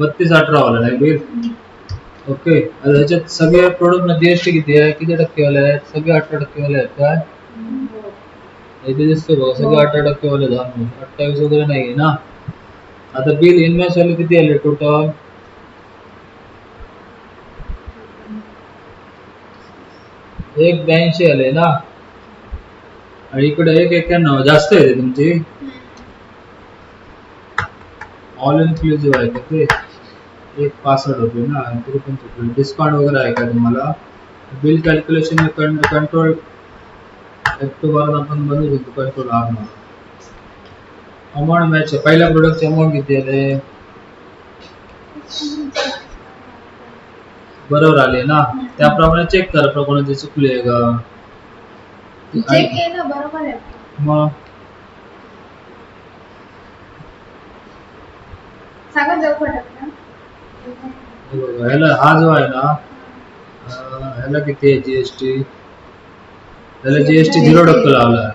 बत्तीस अठरा वाला आहे बिल ओके आता ह्याच्यात सगळे प्रोडक्ट ना जीएसटी किती आहे? किती टक्के वाले आहेत? सगळे अठरा टक्के वाले आहेत काय इथे दिसतो बघा सगळे अठरा टक्के वाले अठ्ठावीस वगैरे नाही ना? आता बिल इन्व्हेस्ट वाले किती आले टोटल एक ब्याऐंशी आले ना? आणि इकडे एक एक्क्याण्णव जास्त आहे तुमची? ऑल इन्क्लुझिव्ह आहे का ते एक पासष्ट होते ना तरी पण डिस्काउंट वगैरे आहे का तुम्हाला? बिल कॅल्क्युलेशन कंट्रोल ऑक्टोबर आपण बनवू शकतो कंट्रोल आर अमाऊंट मॅच आहे. पहिल्या प्रोडक्टची अमाऊंट किती आले बरोबर आले ना? त्याप्रमाणे चेक करा कोणाची चुकली आहे का? चेक केलं बरोबर आहे. मग सगळं जाऊ पडत ना हे बघा, ह्याला हा जो आहे ना अं, ह्याला किती आहे जीएसटी ह्याला जीएसटी झिरो टक्के लावला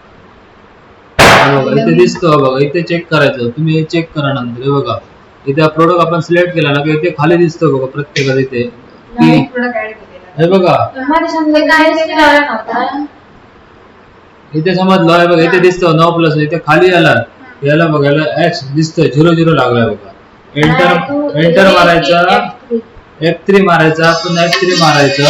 बघा इथे दिसतो बघा इथे चेक करायचं तुम्ही चेक करा नंतर हे बघा. इथे हा प्रोडक्ट आपण सिलेक्ट केला ना की इथे खाली दिसतो बघा प्रत्येकाला इथे. हे बघा. इथे समजलं बघा इथे दिसतो नऊ प्लस इथे खाली आला. याला बघा याला एक्स दिसतोय झिरो झिरो लागलाय बघा. एंटर एंटर मारायचा. एफ थ्री मारायचा पुन्हा एफ थ्री मारायचं.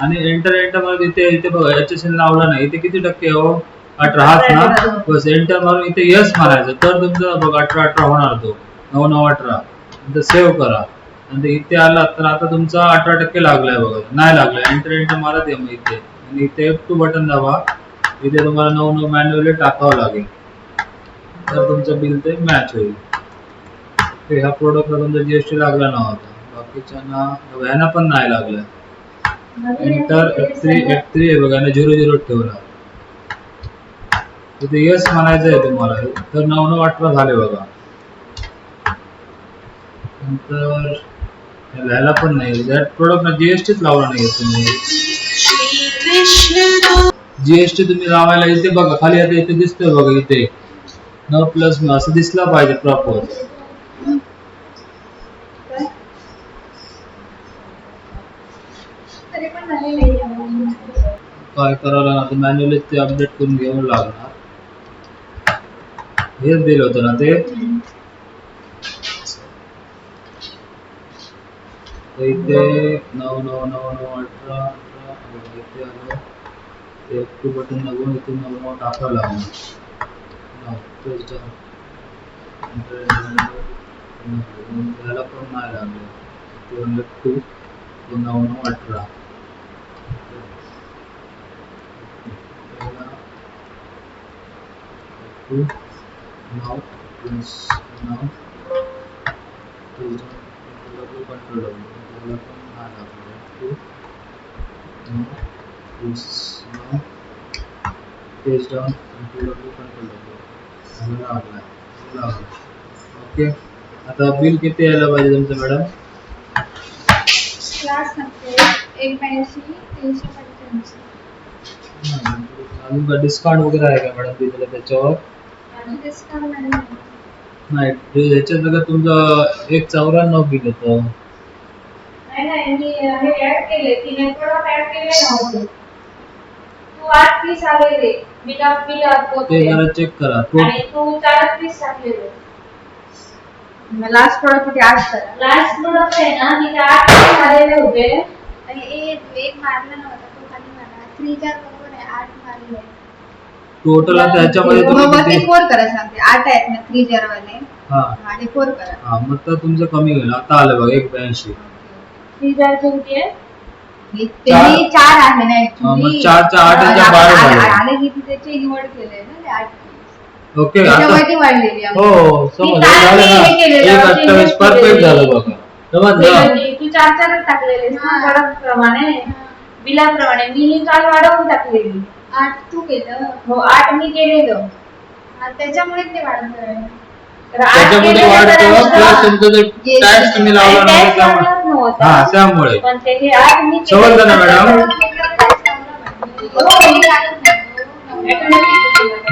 आणि एंटर एंटरमध्ये इथे इथे बघा एच लावला नाही. इथे किती टक्के हो? अठरा हाच ना? बस एंटर मारून इथे यस मारायचं. तर तुमचं बघा अठरा अठरा होणार तो. नऊ नऊ अठरा. नंतर सेव्ह करा. नंतर इथे आला तर आता तुमचा अठरा टक्के लागलाय बघा. नाही लागलाय. एंटर एंटर मारा ते मग इथे. आणि इथे एफ टू बटन दाबा. इथे तुम्हाला नऊ नऊ मॅन्युअली टाकावं लागेल. तर तुमचं बिल ते मॅच होईल. ते ह्या प्रोडक्टला तुमचा जीएसटी लागला नव्हता बाकीच्यांना ह्यांना पण नाही लागला. Enter F three F three आहे बघा झिरो झिरो ठेवला. तिथे यस म्हणायचं आहे तुम्हाला. तर नऊ नऊ अठरा झाले बघा. नंतर लिहायला पण नाही. प्रोडक्ट प्रोडक्टला जीएसटीच लावला नाही तुम्ही. जीएसटी तुम्ही लावायला इथे बघा. खाली आता इथे दिसतोय बघा इथे. न प्लस असं दिसला पाहिजे प्रॉपर तरी पण नाही नाही काय करावं लागणार मॅन्युअली ते अपडेट करून घ्यावं लागणार. हेच दिलं होतं ना ते? इथे नऊ नऊ नऊ नऊ अठरा अठरा इथे आलं. ते टू बटन लागून इथे नऊ नऊ टाकावं लागणार याला पण नाही लागलं. टू हंड्रेड टू नऊ नऊ अठरा. कंट्रोल त्याला पण नाही लागलं टू नाव प्लस नाव पेज डाऊन कंट्रोल कंट्रोल लागला लागला ओके आता बिल किती यायला पाहिजे तुमचं मॅडम? क्लास नंबर एक ब्याऐंशी तीनशे पंच्याऐंशी. अजून का? डिस्काउंट वगैरे आहे का मॅडम दिलेलं त्याच्यावर? नाही नाही ते ह्याच्यात जर तुमचं एक चौऱ्याण्णव बिल येतं नाही नाही मी हे ऍड केले तिने प्रोडक्ट ऍड केले नव्हते तू आठ पीस आलेले. बिना बिल ते जरा चेक करा. तो आणि तू चार पीस टाकलेले. लास्ट प्रोडक्ट होती आठ करा लास्ट प्रोडक्ट आहे ना तिथे आठ पीस आलेले होते. आणि एक एक मारला नव्हता. तो खाली मारला. थ्री चार बरोबर आहे आठ मारले. टोटल आता ह्याच्यामध्ये तुम्ही किती? फोर करा सांगते. आठ आहेत ना थ्री चार वाले. हा. आणि फोर करा. हा मग तर तुमचं कमी होईल. आता आलं बघा एक ब्याऐंशी ती जर किती आहे? हे त्यांनी चार. आहे ना हा, मग actually. चारच्या आठ आणि त्या बारा आले- झाले. आले की ती त्याची निवड केलंय ना ते आठ. piece. ओके आता वाढलेली आहे. हो समज ती झालं काय ना. हे केलेलं, एक ते अठ्ठावीस हे परफेक्ट केलेलं. झालं बघा. समजलं? ते तू चार चार टाकलेले हा. प्रमाणे. बिलाप्रमाणे. मी ही काल वाढवून टाकलेली. आठ तू केलं. हो आठ मी केलेलं. आणि त्याच्यामुळे ते वाढलं तर आठ त्याच्यामध्ये केलेलं वाढतं तर प्लस तुमचं जर Yes. टॅक्स तुम्ही लावला आणि नाही tax त्यामुळे लावलाच नव्हता. हा त्यामुळे. पण ते हे आठ मी मॅडम?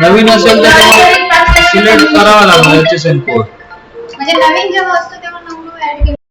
नवीन असेल तर सिलेक्ट करावा लागणार याचे कोड म्हणजे नवीन जेव्हा असतो